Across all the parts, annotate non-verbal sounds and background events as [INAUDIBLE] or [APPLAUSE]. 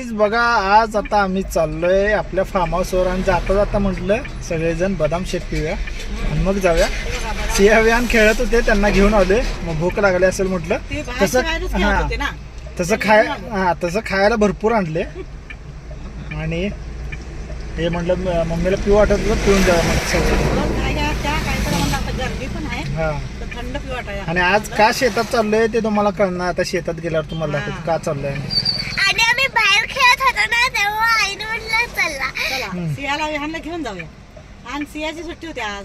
बघा आज आता आम्ही चाललोय आपल्या फार्म हाऊसवर आणि जाता जाता म्हटलं सगळेजण बदाम शेक पिऊया. आणि मग जाऊया. सिंह विहान खेळत होते त्यांना घेऊन आले मग भूक लागली असेल म्हटलं. तसं हा. तसं खाय हा तसं खायला भरपूर आणले. आणि हे म्हटलं मम्मीला पिऊ वाटत होतं पिऊन जावं मग सगळं हा. आणि आज का शेतात चाललोय ते तुम्हाला कळणार. आता शेतात गेल्यावर तुम्हाला का चाललोय आम्ही. आणि आम्ही बाहेर खेळत होतो ना तेव्हा आईने म्हटलं चला चला सियाला विहानला घेऊन जाऊया. आणि सियाची सुट्टी होती आज.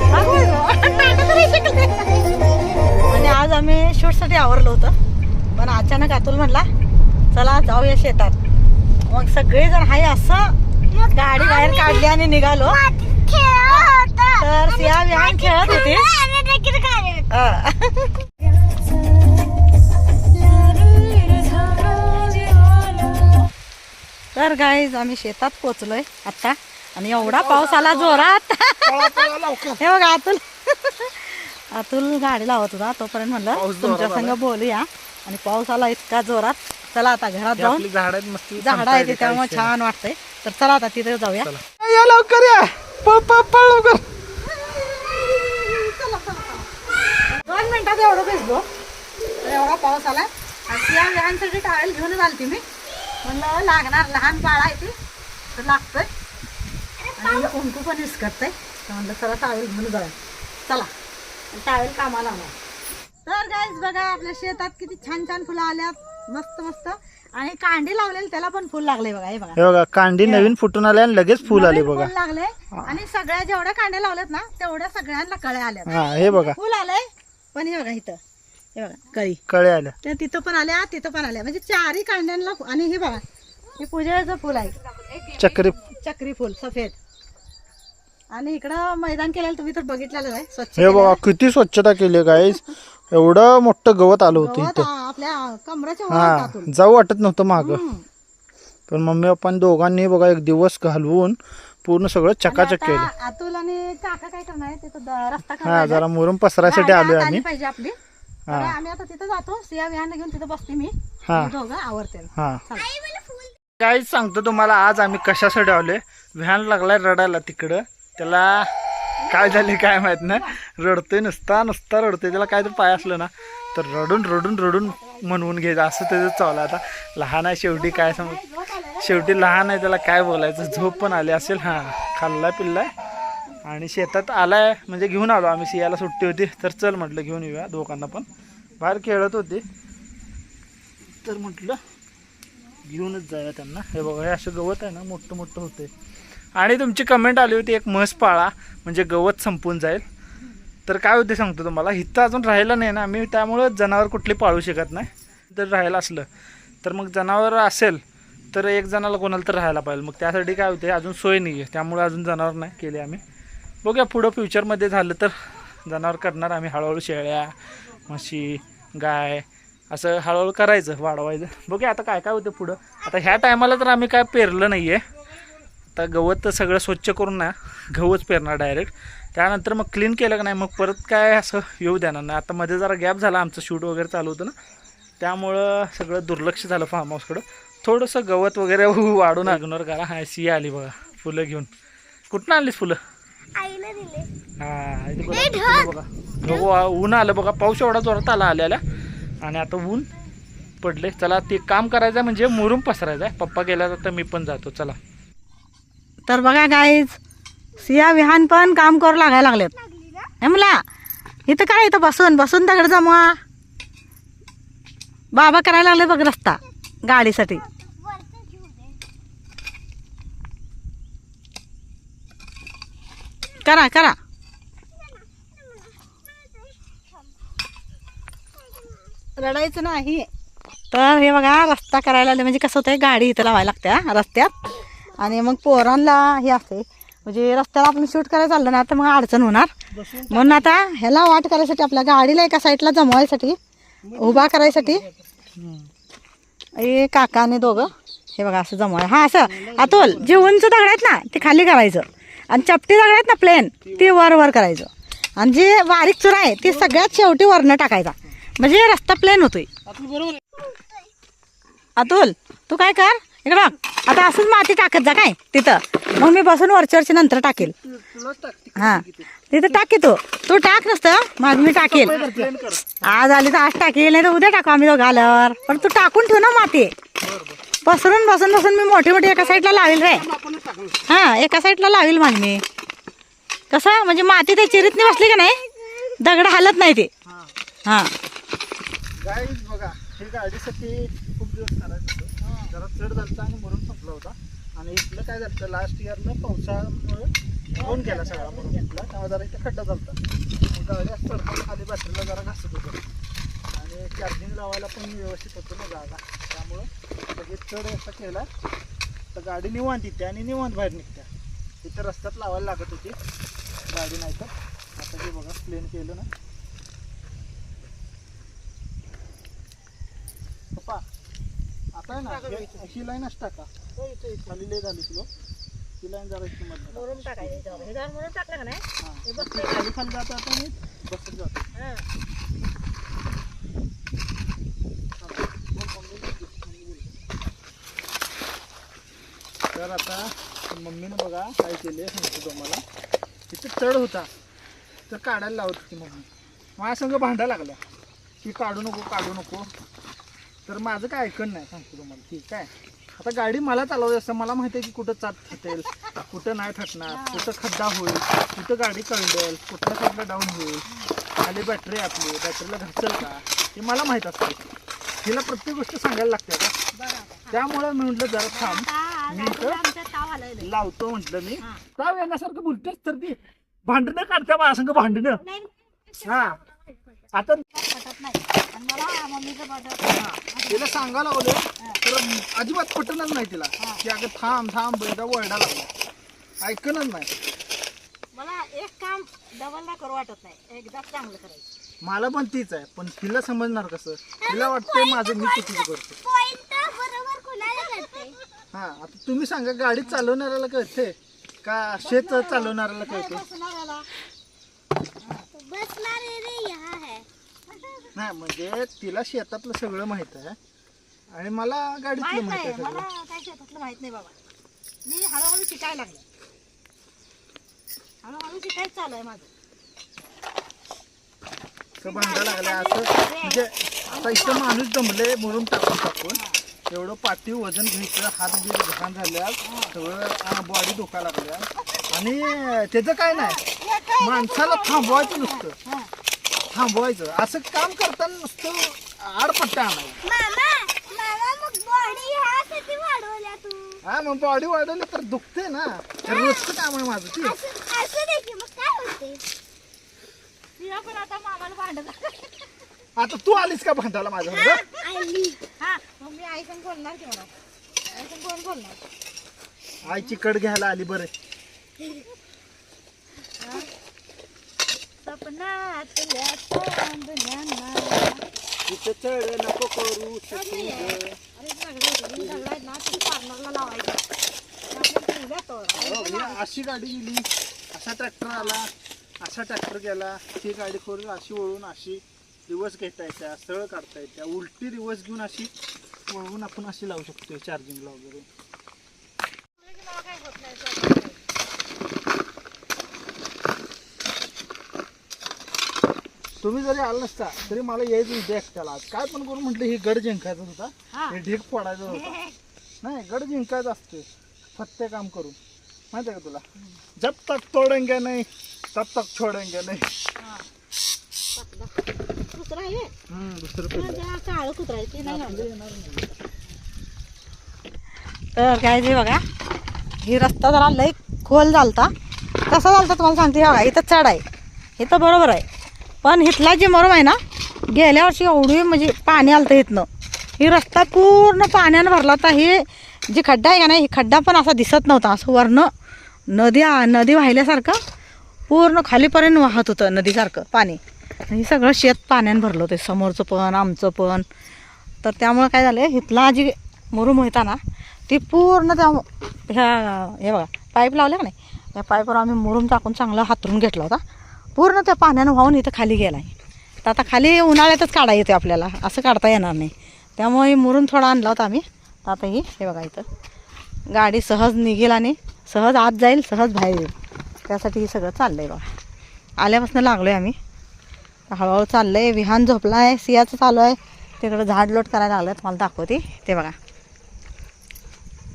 हा. आणि आज आम्ही शूटसाठी आवरलो होतं. पण अचानक अतुल म्हणला चला जाऊया शेतात. मग सगळेजण हाय असं गाडी बाहेर काढली आणि निघालो. तर सिया विहान खेळत होती. तर गाईज आम्ही शेतात पोचलोय आता. आणि एवढा पाऊस आला जोरात. पळा, पळा, लवकर. हे बघा अतुल. अतुल गाडी लावत होता तोपर्यंत म्हणलं तुमच्या संग बोलूया. आणि पाऊस आला इतका जोरात. चला आता घरात जाऊन झाड आहेत मस्त झाड आहे ते त्यामुळे छान वाटतंय. तर चला आता तिथे जाऊया. या लवकर या. पळ पळ पळ लवकर दोन मिनिटात एवढं भिजलो. एवढा पाऊस आला आणि या लहानसाठी टाळेल घेऊन आलती मी. म्हणलं लागणार लहान बाळ आहे ती. तर लागतोय. आणि कुंकू पण विस्कटतंय तर म्हणलं चला टाळेल घेऊन जाऊ चला. टाळेल कामाला आला. तर गाईज बघा आपल्या शेतात किती छान छान फुलं आल्यात. मस्त मस्त. आणि कांडी लावलेली त्याला पण फुल लागले बघा हे बघा. हे बघा कांडी नवीन फुटून आले आणि लगेच फुल आले बघा. फुल लागले. आणि सगळ्या जेवढ्या कांड्या लावल्यात ना तेवढ्या सगळ्यांना कळ्या आल्यात हा हे बघा. फुल आलंय पण हे बघा इथं. हे बघा कळी. कळे आल्या. त्या तिथं पण आल्या तिथं पण आल्या. म्हणजे चारही कांड्यांना फु- आणि हे बघा हे पूजेचं फुल आहे. चक्री चक्री फुल सफेद. आणि इकडं मैदान केलेलं तुम्ही तर बघितलेलं आहे स्वच्छ हे बघा किती स्वच्छता केली गाईस एवढं मोठं गवत आलं होतं गवत इथं. आ- आपल्या कमराच्या वर हा. जाऊ वाटत नव्हतं माग. हम्म. पण मम्मी पप्पा दोघांनी बघा एक दिवस घालवून पूर्ण सगळं चकाचक केलं. आता अतुल आणि काका काय करणार आहे तिथं द- रस्ता हा करणार जरा मुरुम पसरायसाठी आलोय आम्ही. आली पाहिजे आपली. तर आम्ही आता तिथं जातो. सिया विहान घेऊन तिथं बसते मी. हा. आणि दोघं आवरते हा. चला. काहीच सांगतो तुम्हाला आज आम्ही कशासाठी आलोय? व्हॅन लागलाय रडायला तिकडं. त्याला काय झाले काय माहीत नाही. रडतोय नुसता नुसता रडतोय. त्याला काय तर पाय असलं ना तर रडून रडून रडून म्हणवून घ्यायचं असं त्याचं चाललं आता. लहान आहे शेवटी काय सांग शेवटी लहान आहे त्याला काय बोलायचं? झोप पण आली असेल. हां खाल्लाय पिल्लाय आणि शेतात आलाय. म्हणजे घेऊन आलो आम्ही. सियाला सुट्टी होती. तर चल म्हटलं घेऊन येऊया दोघांना पण. बाहेर खेळत होते. तर म्हटलं घेऊनच जाऊया त्यांना. हे बघा हे असं गवत आहे ना मोठं मोठं होते आणि तुमची कमेंट आली होती एक म्हस पाळा म्हणजे गवत संपून जाईल. तर काय होते सांगतो तुम्हाला इथं अजून राहिलं नाही ना आम्ही त्यामुळं जनावर कुठली पाळू शकत नाही. जर राहायला असलं तर मग जनावर असेल तर एक जणाला कोणाला तर राहायला पाहिजे. मग त्यासाठी काय होते अजून सोय नाही आहे त्यामुळे अजून जनावर नाही केले आम्ही. बघूया पुढं फ्युचरमध्ये झालं तर जनावर करणार आम्ही. हळूहळू शेळ्या म्हशी गाय असं हळूहळू करायचं वाढवायचं. बघूया आता काय काय होतं पुढं. आता ह्या टायमाला तर आम्ही काय पेरलं नाही आहे आता गवत तर सगळं स्वच्छ करून ना गहूच पेरणार डायरेक्ट त्यानंतर मग क्लीन केलं का नाही मग परत काय असं येऊ देणार नाही. आता मध्ये जरा गॅप झाला आमचं शूट वगैरे चालू होतं ना. त्यामुळं सगळं दुर्लक्ष झालं फार्म हाऊसकडं थोडंसं गवत वगैरे [LAUGHS] वाढून इग्नोर करा हा सी आली बघा फुलं घेऊन. कुठनं आणलीस फुलं? हा बघा, बघा. ऊन आलं बघा पाऊस एवढा जोरात आला आल्याला. आणि आता ऊन पडले चला ते काम करायचं म्हणजे मुरुम पसरायचं आहे पप्पा गेला तर मी पण जातो. चला. तर बघा गाईज सिया विहान पण काम करू लागायला लागलेत. हे मला इथं काय इथं बसून बसून दगड जमवा. बाबा करायला लागले बघ रस्ता गाडीसाठी. करा करा. रडायचं नाही. तर हे बघा रस्ता करायला लागले. म्हणजे कसं होतंय गाडी इथं लावायला लागते रस्त्यात. आणि मग पोरांना हे असते. म्हणजे रस्त्याला आपण शूट करायला चाललं ना तर मग अडचण होणार. म्हणून आता ह्याला वाट करायसाठी आपल्या गाडीला एका साईडला जमवायसाठी उभा करायसाठी काका आणि दोघं हे बघा असं जमवाय. हा असं. अतोल जे उंच दगड आहेत ना ते खाली करायचं. आणि चपटी जागा आहेत ना प्लेन ती वर वर करायचं. आणि जे बारीक चुरा आहे ती सगळ्यात शेवटी वरनं टाकायचा. म्हणजे रस्ता प्लेन होतोय. अतुल तू काय कर? इकडं बघ. आता असंच माती टाकत जा काय? तिथं. मग मी बसून वरच्या नंतर टाकेल. हां. हा तिथं टाके तू. तू टाक नसतं. मग मी टाकेल. आज आली तर आज टाकेल नाही तर उद्या टाकू आम्ही दोघं आल्यावर. पण तू टाकून ठेव ना माती. पसरून बसून बसून मी मोठी मोठी एका साईडला लावेल रे. हां हा एका साईडला लावेल मग मी. कसं? म्हणजे माती ते चिरीतने बसली का नाही? दगड हालत नाही ते. हां. बघा हे गाडीसाठी खूप दिवस करायचं होतं जरा चढ झालता आणि मरून संपला होता. आणि इथलं काय झालं लास्ट इयरला पावसामुळे होऊन गेला सगळा मरून घेतला त्यामुळे जरा इथं खड्डा झालता. मग गाडी असं खाली बॅटरीला जरा घासत होतं. आणि चार्जिंग लावायला पण व्यवस्थित होतं ना जागा. त्यामुळं लगेच चढ असा केला. तर गाडी निवांत येते आणि निवांत बाहेर निघते तिथं रस्त्यात लावायला लागत होती. गाडी नाही तर. आता जे बघा प्लेन केलं ना. पप्पा आता आहे ना हे- लाईनच टाका. खाली लय झाली तुला. ही लाईन जरा इथे मधनं टाका. हा. ते खाली खाली जातं आता बसत. तर आता मम्मीनं बघा काय केले सांगतो तुम्हाला. तिथे चढ होता. तर काढायला लावत होती मम्मी. माझ्या संग भांडायला लागल्या की काढू नको काढू नको. तर माझं काय ऐकण नाही सांगतो तुम्हाला. ठीक आहे आता गाडी मला चालवायची असतं मला माहिती आहे की कुठं चाट फटेल कुठं नाही फटणार कुठं खड्डा होईल कुठं गाडी कळडेल कुठल्या साईडला डाऊन होईल खाली बॅटरी आपली बॅटरीला घासल का? हे मला माहीत असतं. तिला प्रत्येक गोष्ट सांगायला लागते का? त्यामुळं मी म्हटलं जरा थांब. मी इथं लावतो म्हटलं मी. ताव येण्यासारखं बोलतेच तर ती भांडणं काढत्या माझ्या भांडणं. हा. आता तिला सांगा लागलो तर अजिबात पटनच नाही तिला. की अगं थांब थांब बेटा वळडा लागला. ऐकणच नाही. मला एक काम डबल नाही करू वाटत नाही. एकदाच चांगलं करायचं. मला पण तीच आहे पण तिला समजणार कसं? तिला वाटतंय माझं मी चुकीचं करतो पॉइंट बरोबर कुणाला करते? हा आता तुम्ही सांगा गाडी चालवणाऱ्याला कळते का शेत चालवणाऱ्याला कळते बसणार रे यहाँ है नाही म्हणजे तिला शेतातलं सगळं माहीत आहे. आणि मला गाडीतलं माहीत माहीत नाही मला सगळं. काय शेतातलं माहीत नाही बाबा. मी हळूहळू शिकायला लागले. हळूहळू शिकायचं चालू आहे माझं. असं भांडा लागल्या असं म्हणजे आता इथं माणूस दमले म्हणून टाकून टाकून एवढं पाठी वजन घ्यायचं हात बीत घाण झाल्या सगळं बॉडी धोका लागल्या आणि त्याचं काय नाही माणसाला थांबवायचं नुसतं. थांबवायचं. असं काम करताना नुसतं आडपट्टा आणायचं मामा मामा मग बॉडी ह्यासाठी वाढवल्या तू? हा मग बॉडी वाढवली तर दुखते ना. रोजचं काम आहे माझं ते. असं असं दे की मग काय होते तिला पण आता मामाला भांडत आता तू आलीस का भांडायला आली हा मग मी आई संग बोलणार कोण बोलणार? आईची कड घ्यायला आली बरे. सपनातल्या चांदण्यांना इथं चढ नको करू शकू ग. अशी गाडी गेली असा ट्रॅक्टर आला असा ट्रॅक्टर गेला ती गाडी करून अशी वळून अशी रिवर्स घेता येत्या सरळ काढता येत्या उलटी रिवर्स घेऊन अशी वळवून आपण अशी लावू शकतो चार्जिंगला वगैरे मला काय होत नाही स्वतः. तुम्ही जरी आला नसता तरी मला यायचं होतं एकट्याला. आज काय पण करून म्हटलं हे गड जिंकायचं होता. हा. ढीक फोडायचं होता. नाही गड जिंकायचं असते सत्य काम करून. माहिती आहे का तुला? जब तक तोडेंगे नाही तब तक छोडेंगे नाही. आहे. काळं कुत्रा ते नाही. तर काय ते बघा. ही रस्ता जरा लई खोल झालता. कसा झालता तुम्हाला सांगते बघा इथं चढ आहे. इथं बरोबर आहे. पण इथला जे मरम आहे ना गेल्या वर्षी एवढी म्हणजे पाणी आलं तर इथनं ही रस्ता पूर्ण पाण्यानं भरला होता. हे जी खड्डा आहे का नाही खड्डा पण असा दिसत नव्हता. असं वरनं नदी नदी वाहिल्यासारखं पूर्ण खालीपर्यंत वाहत होतं नदीसारखं पाणी. हे सगळं शेत पाण्यानं भरलं होतं. समोरचं पण आमचं पण. तर त्यामुळं काय झालं इथला जी मुरुम होता ना ती पूर्ण त्या ह्या हे बघा पाईप लावल्या का नाही? या पाईपवर आम्ही मुरुम टाकून चांगला हातरून घेतला होता. पूर्ण त्या पाण्यानं वाहून इथं खाली गेला आहे तर आता खाली उन्हाळ्यातच काढा येते आपल्याला. असं काढता येणार नाही. त्यामुळे मुरून थोडा आणला होता आम्ही. तर आता ही हे बघा इथं. गाडी सहज निघेल आणि सहज आत जाईल सहज बाहेर येईल. त्यासाठी हे सगळं चाललं आहे बघा. आल्यापासून लागलो आहे आम्ही. हळूहळू चाललं आहे विहान झोपला आहे सियाचं चालू आहे. तिकडं झाड लोट करायला लागलं तुम्हाला दाखवते. ते बघा.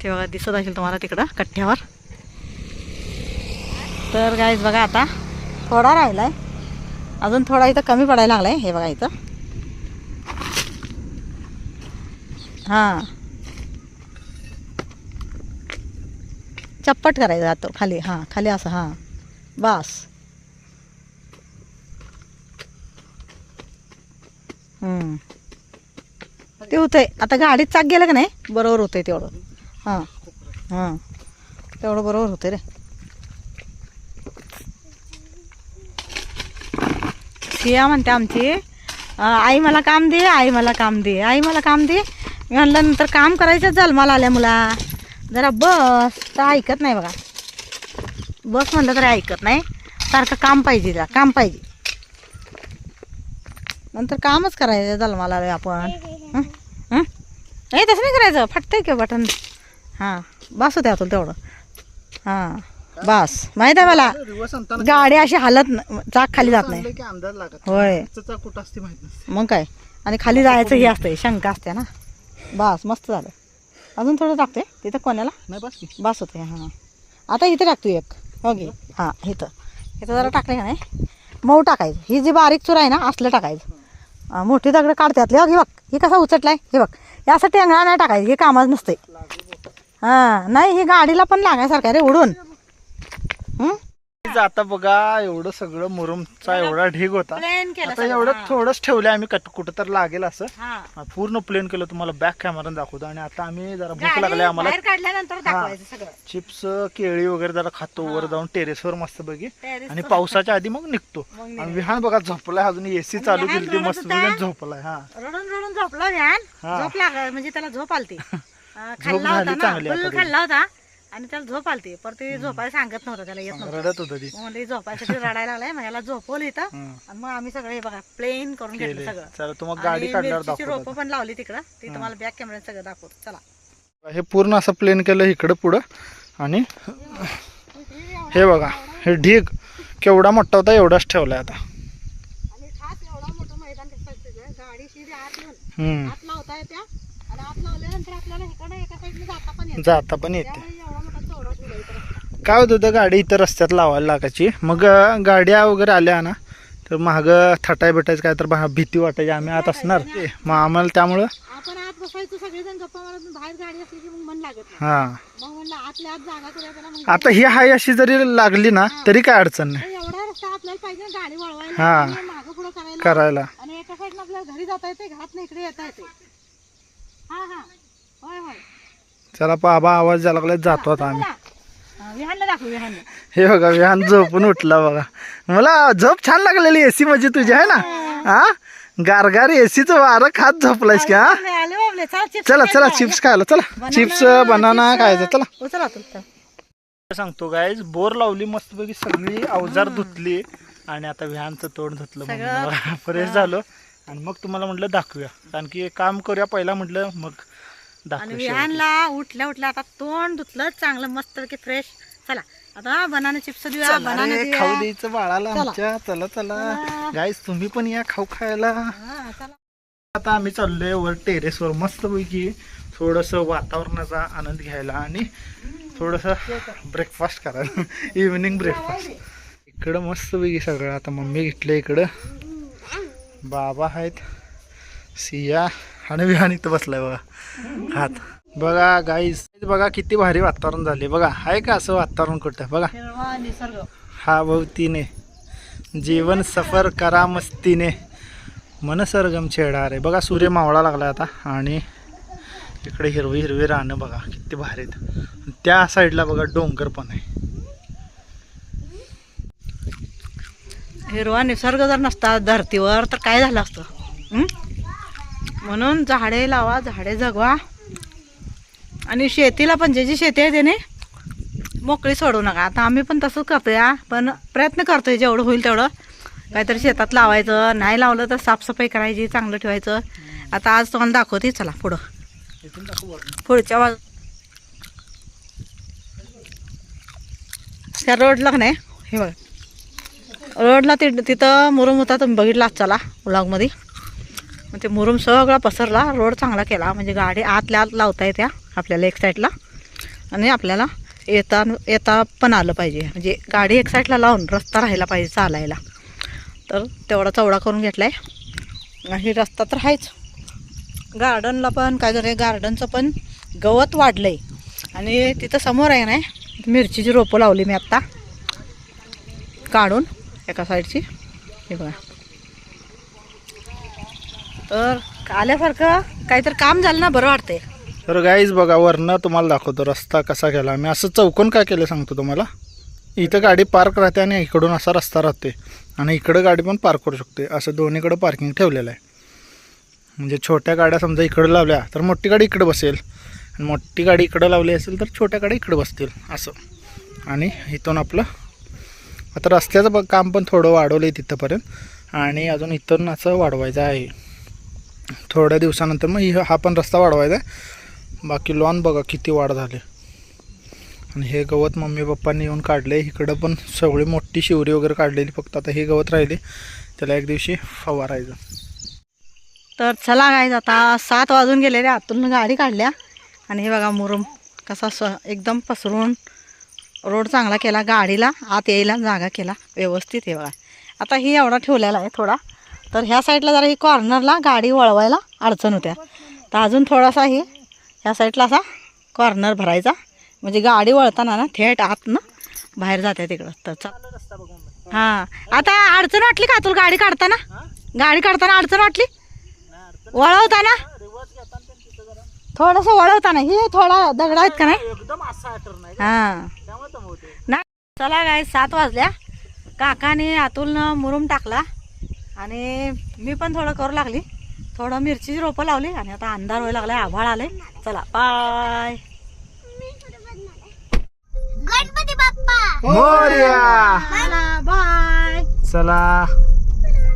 ते बघा दिसत असेल तुम्हाला तिकडं कठ्ठ्यावर. तर गाईज बघा आता. थोडा राहिला आहे अजून थोडा इथं कमी पडायला लागला आहे हे बघा इथं. हां. चप्पट करायचं जातो खाली हां खाली असं हां. बस. ते ते होतंय. आता गाडीत चाक गेलं का नाही? बरोबर होतंय तेवढं. हां. हां. तेवढं बरोबर होतंय रे. सिया म्हणते आमची. आई मला काम दे आई मला काम दे आई मला काम दे. मी म्हणलं नंतर काम करायचं जन्माला आल्या मुला. जरा बस तर ऐकत नाही बघा. बस म्हणलं तरी ऐकत नाही. सारखं काम पाहिजे जरा काम पाहिजे. नंतर कामच करायचं जन्माला आलं आपण. नाही तसं नाही करायचं. फाटतंय किंवा बटन. हां बसू द्या तुला तेवढं. हां. बस. माहीत आहे मला? गाडी अशी हालत चाक खाली जात नाही. होय. मग काय? आणि खाली जायचं हे असतंय शंका असते ना. बस मस्त झालं. अजून थोडं टाकते? तिथं कोणाला नाही बस की. बस होते हां. आता इथं टाकतो एक. ओके. हां इथं. इथं जरा टाकले का नाही? मऊ टाकायचं. ही जी बारीक चूर आहे ना असलं टाकायचं. मोठी दगड काढत्यातले बघ हे बघ. ही कसा उचटलाय? हे बघ. असं टेंगळा नाही टाकायचं. हे कामच नसते हां नाही ही गाडीला पण लागायसारखं रे उडून? आता बघा एवढं सगळं मुरुमचा एवढा ढीग होता. आता एवढं. थोडंच ठेवलंय आम्ही कट कुठं तर लागेल असं. पूर्ण प्लेन केलं तुम्हाला बॅक कॅमेरा दाखवतो. आणि आता आम्ही जरा भूक लागली आम्हाला. चिप्स केळी वगैरे जरा खातो वर जाऊन टेरेसवर मस्त बघी आणि पावसाच्या आधी मग निघतो. आणि विहान बघा झोपलाय अजून एसी चालू केली ती मस्त. झोपलाय हा. रडून रडून झोपला. झोप म्हणजे त्याला झोप आलती. [LAUGHS] झोप झाली चांगली. खाल्ला होता. आणि त्याला झोप आलती. पर ते झोपायला सांगत नव्हतं त्याला येत नव्हतं. रडत होत ती. मग म्हणलं झोपायसाठी रडायला लागलाय मग याला झोपवलं इथं. हं. आणि मग आम्ही सगळे बघा प्लेन करून घेतलं सगळं. चला तुम्हाला गाडी आणि काढल्यावर मिरचीची दाखवतो रोपं पण लावली तिकडं. ती तुम्हाला बॅक कॅमेऱ्यात सगळं दाखवतो. चला. हे पूर्ण असं प्लेन केलं इकडं पुढं. आणि हे बघा हे ढीग केवढा मोठा होता एवढाच ठेवलाय आता. आणि खास एवढा मोठं मैदान कसं गाडी शिरी आत येऊन हम्म. आत लावता येत्या आणि आत लावल्यानंतर आपल्याला इकडं एका साईडने जाता पण येतं जाता पण येते त्यामुळे एवढा मोठा चौरा ठेवला इथं रस्ता. काय होत होतं गाडी इथं रस्त्यात लावायला लागायची. मग गाड्या वगैरे आल्या ना तर महाग थाटाय भेटायचं काय तर भीती वाटायची आम्ही आत असणार. मग आम्हाला त्यामुळं हा. आत ही हाय अशी जरी लागली ना तरी काय अडचण नाही. हा. करायला. चला बाबा आवाज द्यायला लागला जातो आता आम्ही. विहानला दाखवू विहानला. हे बघा विहान झोपून उठला बघा. मला झोप छान लागलेली एसी म्हणजे तुझी आहे ना? हा? गारगार एसीचं वारं खात झोपलायस का हा? आले बाबले चला चिप्स चला चला चिप्स खायला चला. चिप्स बनाना खायचं चला. तू सांगतो गायज बोर लावली मस्तपैकी सगळी अवजार धुतली आणि आता विहानचं तोंड धुतलं फ्रेश झालो. आणि मग तुम्हाला म्हटलं दाखवूया. कारण की काम करूया पहिला म्हटलं मग आणि विहानला उठल्या उठल्या आता तोंड धुतलं चांगलं मस्त की फ्रेश चला आता बनाना चिप्स देऊया बनाना देऊया. खाऊ द्यायचं बाळाला. आमच्या. चला चला. गाईज तुम्ही पण या खाऊ खायला. हा, चला. आता आम्ही चाललोय वर टेरेसवर मस्तपैकी थोडंसं वातावरणाचा आनंद घ्यायला आणि थोडंसं ब्रेकफास्ट करायला. इव्हिनिंग ब्रेकफास्ट इकडं मस्तपैकी सगळं. आता मम्मी घेतलं इकडं. बाबा आहेत. सिया. आणि विहान इथं बसलाय बघा. हात. बघा गाईस बघा किती भारी वातावरण झाले बघा आहे का असं वातावरण कुठं? बघा. निसर्ग हा भोवतीने. जीवन सफर करा मस्तीने. मनसरगम छेडा रे. बघा सूर्य मावळा लागला आता. आणि इकडे हिरवी हिरवी रानं बघा किती भारी आहेत. त्या साईडला बघा डोंगर पण आहे. हिरवा निसर्ग जर नसता धरतीवर तर काय झालं असतं? म्हणून झाडे लावा झाडे जगवा. आणि शेतीला पण ज्याची शेती आहे त्याने मोकळी सोडू नका. आता आम्ही पण तसंच करतोय पण प्रयत्न करतोय जेवढं होईल तेवढं. काहीतरी शेतात लावायचं नाही लावलं तर साफसफाई करायची चांगलं ठेवायचं. आता आज तुम्हाला दाखवते चला पुढं. पुढच्या बाजू त्या रोडला नाही? हे बघा. रोडला ति तिथं मुरुम होता तुम्ही बघितला चला ब्लॉगमध्ये मग ते मुरुम सगळा पसरला रोड चांगला केला. म्हणजे गाडी आतल्या आत लावता येत्या आपल्याला एक साईडला आणि आपल्याला येता येता पण आलं पाहिजे. म्हणजे गाडी एक साईडला लावून रस्ता राहायला पाहिजे चालायला. तर तेवढा चवडा करून घेतला आहे आणि रस्ता तर आहेच गार्डनला पण काय झालं गार्डनचं पण गवत वाढलं आहे आणि तिथं समोर आहे ना मिरचीची रोपं लावली मी आत्ता. काढून एका साईडची हे बघा. आल्यासारखं काहीतरी काम झालं ना बरं वाटतंय. तर गाईज बघा वरनं तुम्हाला दाखवतो रस्ता कसा केला मी असं चौकोन काय केलं सांगतो तुम्हाला? इथं गाडी पार्क राहते आणि इकडून असा रस्ता राहते. आणि इकडं गाडी पण पार्क करू शकते. असं दोन्हीकडं पार्किंग ठेवलेलं आहे. म्हणजे छोट्या गाड्या समजा इकडं लावल्या तर मोठी गाडी इकडं बसेल. आणि मोठी गाडी इकडं लावली असेल तर छोट्या गाड्या इकडं बसतील. असं. आणि इथून आपलं आता रस्त्याचं काम पण थोडं वाढवलं आहे तिथंपर्यंत. आणि अजून इथून असं वाढवायचं आहे. थोड्या दिवसानंतर मग हा पण रस्ता वाढवायचा आहे. बाकी लॉन बघा किती वाढ झाले. आणि हे गवत मम्मी पप्पांनी येऊन काढले. इकडं पण सगळी मोठी शिवरी वगैरे काढलेली. फक्त आता हे गवत राहिले. त्याला एक दिवशी फवारायचं. तर चला काय आता सात वाजून गेले रे. आतून गाडी काढल्या. आणि हे बघा मुरुम कसा स एकदम पसरून रोड चांगला केला. गाडीला आत यायला जागा केला. व्यवस्थित हे बघा. आता ही एवढा ठेवलेला आहे थोडा. तर ह्या साईडला जरा ही कॉर्नरला गाडी वळवायला अडचण होत्या. तर अजून थोडासा ही ह्या साईडला असा कॉर्नर भरायचा. म्हणजे गाडी वळताना ना थेट आत ना बाहेर जाते तिकडं. तर हां. आता अडचण वाटली का तुला गाडी काढताना? गाडी काढताना अडचण वाटली? वळवताना? थोडस वळवताना. हे थोडा दगड आहेत का नाही? हा. नाही चला काय सात वाजल्या. काकाने आतून मुरुम टाकला. आणि मी पण थोडं करू लागली. थोडं मिरचीची रोपं लावली आणि आता अंधार व्हायला लागलाय आभाळ आले चला बाय गणपती बाप्पा! मोरया! चला बाय चला.